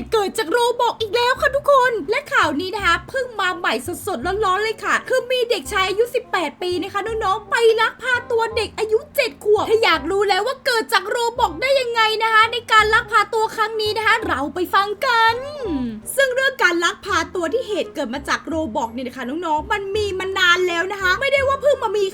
ตุเกิดจากโรบอกอีกแล้วค่ะทุกคน และข่าวนี้นะคะเพิ่งมาใหม่สดๆร้อนๆเลยค่ะ คือมีเด็กชายอายุ 18 ปีนะคะน้องๆไปลักพาตัวเด็กอายุ 7 ขวบถ้าอยากรู้แล้วว่าเกิดจากโรบอกได้ยังไงนะคะ ในการลักพาตัวครั้งนี้นะคะ เราไปฟังกัน ซึ่งเรื่องการลักพาตัวที่เหตุเกิดมาจากโรบอกเนี่ยนะคะน้องๆมันมีมานานแล้วนะคะ ไม่ได้ว่า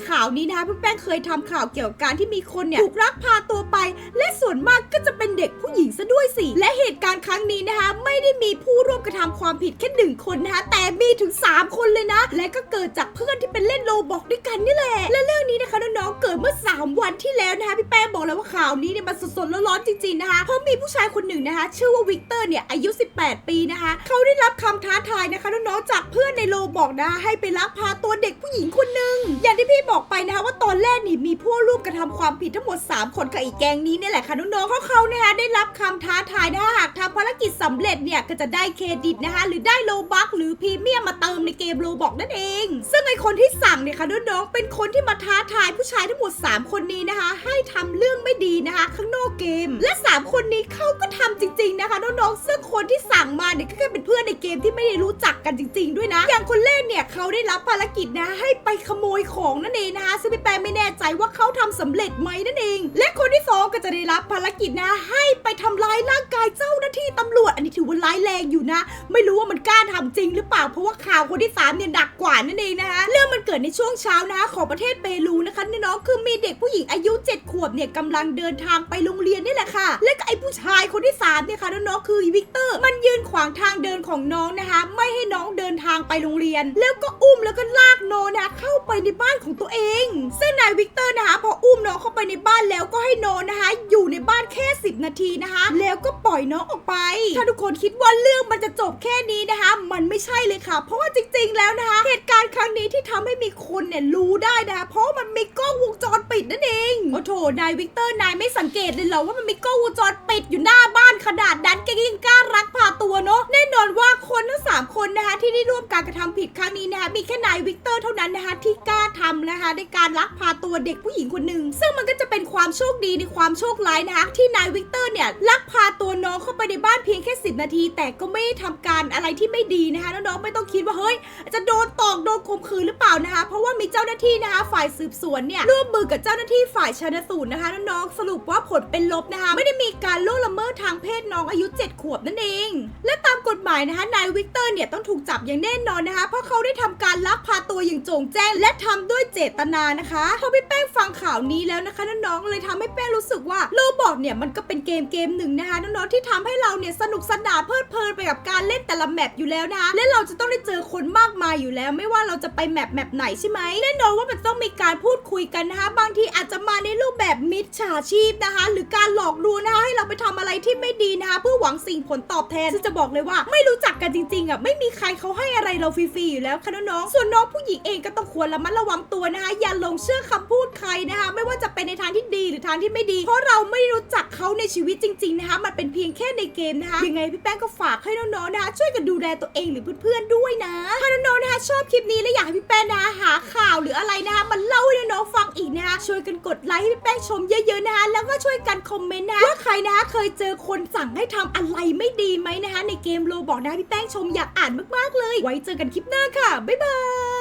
ข่าวนี้นะคะพี่แป้งเคยทำข่าวเกี่ยวกับการที่มีคนเนี่ยถูกลักพาตัวไป และส่วนมากก็จะเป็นเด็กผู้หญิงซะด้วยสิ และเหตุการณ์ครั้งนี้นะคะ ไม่ได้มีผู้ร่วมกระทำความผิดแค่หนึ่งคนนะคะแต่มีถึง 3 คนเลยนะ และก็เกิดจากเพื่อนที่เป็นเล่นโรบอกด้วยกันนี่แหละและเรื่องนี้นะคะน้องๆเกิดเมื่อ 3 วันที่แล้วนะคะพี่แป้งบอกแล้วว่าข่าวนี้เนี่ยมันสดๆร้อนๆจริงๆนะคะเพราะมีผู้ชายคนหนึ่งนะคะ ชื่อว่าวิกเตอร์เนี่ยอายุ 18 ปีนะคะเขาได้รับคำท้าทายนะคะน้องๆจากเพื่อนในโรบอกนะคะให้ไปลักพาตัวเด็กผู้หญิงคนหนึ่งอย่างที่พี่บอกไปนะคะว่าตอนแรกนี่มีผู้ร่วมกระทำความผิดทั้งหมด 3 คนกับอีกแกงนี้เนี่ยแหละค่ะน้องๆเพราเขานะคะได้รับคำท้าทายนะคะหากทำภารกิจสำเร็จเนี่ยก็จะได้เครดิตนะคะหรือได้โลบัคหรือพรีเมียมมาเติมในเกมโรบอกนั่นเอง ซึ่งไอคนที่สั่งเนี่ยค่ะน้องๆเป็นคนที่มาท้าทายผู้ชายทั้งหมด 3 คนนี้นะคะ ให้ทำเรื่องไม่ดีนะคะ ข้างนอกเกม และ 3 คนนี้เขาก็ทำจริง ๆนะคะน้องๆซึ่งคนที่สั่งมาเนี่ยก็แค่เป็นเพื่อนในเกมที่ไม่ได้รู้จักกันจริง ๆ ด้วยนะ อย่างคนแรกเนี่ยเขาได้รับภารกิจนะให้ไปขโมยของนั่นเองนะคะซึ่งพี่แปงไม่แน่ใจว่าเขาทำสำเร็จไหมนั่นเอง และคนที่สองก็จะได้รับภารกิจนะ ให้ไปทำร้ายร่างกายเจ้าหน้าที่ตำรวจ อันนี้ถือว่าร้ายแรงอยู่นะ ไม่รู้ว่ามันกล้าทำจริงหรือเปล่าเพราะว่าข่าวคนที่สามเนี่ยหนักกว่านั่นเองนะคะเรื่องมันเกิดในช่วงเช้านะคะของประเทศเปรูนะคะน้องคือมีเด็กผู้หญิงอายุ 7 ขวบเนี่ยกำลังเดินทางไปโรงเรียนนี่แหละค่ะ และก็ไอ้ผู้ชายคนที่สามเนี่ยค่ะน้องคือวิกเตอร์ มันยืนขวางทางเดินของน้องนะคะ ไม่ให้น้องเดินทางไปโรงเรียน แล้วก็อุ้มแล้วก็ลากน้องนะคะเข้าไปในบ้านของตัวเอง ซึ่งนายวิกเตอร์นะคะพออุ้มน้องเข้าไปในบ้านแล้วก็ให้น้องนะคะ อยู่ในบ้านแค่ 10 นาทีนะคะ แล้วก็ปล่อยน้องออกไป ถ้าทุกคนคิดว่าเรื่องมันจะจบแค่นี้นะคะ มันไม่ใช่เลยค่ะ เพราะว่าจริง ๆ แล้วนะคะ เหตุการณ์ครั้งนี้ที่ทำให้มีคนเนี่ยรู้ได้นะคะเพราะมันมีกล้องวงจรปิดนั่นเองโอ้โถนายวิกเตอร์นายไม่สังเกตเลยเหรอว่ามันมีกล้องวงจรปิดอยู่หน้าบ้านขนาดนั้นแกยังกล้ารักพาตัวเนาะแน่นอนว่าคนทั้งสามคนนะคะที่ได้ร่วมการกระทำผิดครั้งนี้นะคะมีแค่นายวิกเตอร์เท่านั้นนะคะที่กล้าทำนะคะในการลักพาตัวเด็กผู้หญิงคนหนึ่งซึ่งมันก็จะเป็น ความโชคดีในความโชคร้ายนะคะที่นายวิกเตอร์เนี่ยลักพาตัวน้องเข้าไปในบ้านเพียงแค่ 10 นาที แต่ก็ไม่ได้ทำการอะไรที่ไม่ดีนะคะน้องๆไม่ต้องคิดว่าเฮ้ยจะโดนตอกโดนข่มขืนหรือเปล่านะคะ เพราะว่ามีเจ้าหน้าที่นะคะ ฝ่ายสืบสวนเนี่ยร่วมมือกับเจ้าหน้าที่ฝ่ายชันสูตรนะคะน้องๆสรุปว่าผลเป็นลบนะคะ ไม่ได้มีการล่วงละเมิดทางเพศน้องอายุ 7 ขวบนั่นเอง และตามกฎหมายนะคะนายวิกเตอร์เนี่ยต้องถูกจับอย่างแน่นอนนะคะ เพราะเขาได้ทำการลักพาตัวอย่างโจงแจ้งและทำด้วยเจตนานะคะพอพี่แป้งฟังข่าวนี้แล้วนะคะน้องๆเลยทำให้แป้รู้สึกว่าโลบอกเนี่ยมันก็เป็นเกมเกมหนึ่งนะคะน้องๆที่ทำให้เราเนี่ยสนุกสนานเพลิดเพลินไปกับการเล่นแต่ละแมปอยู่แล้วนะคะและเราจะต้องได้เจอคนมากมายอยู่แล้ว ไม่ว่าเราจะไปแมปแมปไหนใช่ไหมแน่นอนว่ามันต้องมีการพูดคุยกันนะคะบางทีอาจจะมาในรูปแบบมิจฉาชีพนะคะ หรือการหลอกลวงนะคะให้เราไปทำอะไรที่ไม่ดีนะคะเพื่อหวังสิ่งผลตอบแทนซึ่งจะบอกเลยว่าไม่รู้จักกันจริงๆอะไม่มีใครเขาให้อะไรเราฟรีๆอยู่แล้วค่ะน้องๆส่วนน้องผู้หญิงเองก็ต้องควรระมัดระวังตัวนะคะอย่าหลงเชื่อคำพูดใครนะคะไม่ว่าจะเป็นในทางที่ดีหรือทางที่ไม่ดี เพราะเราไม่รู้จักเขาในชีวิตจริงๆนะคะ มันเป็นเพียงแค่ในเกมนะคะยังไงพี่แป้งก็ฝากให้น้องๆนะคะช่วยกันดูแลตัวเองหรือเพื่อนๆด้วยนะถ้าน้องๆนะคะชอบคลิปนี้และอยากให้พี่แป้งนะคะหาข่าวหรืออะไรนะคะมาเล่าให้น้องๆฟังอีกนะคะช่วยกันกดไลค์ให้พี่แป้งชมเยอะๆนะคะแล้วก็ช่วยกันคอมเมนต์นะะว่าใครนะคะเคยเจอคนสั่งให้ทำอะไรไม่ดีไหมนะคะในเกมโลบอกนะคะพี่แป้งชมอยากอ่านมากๆเลย ไว้เจอกันคลิปหน้าค่ะบ๊ายบาย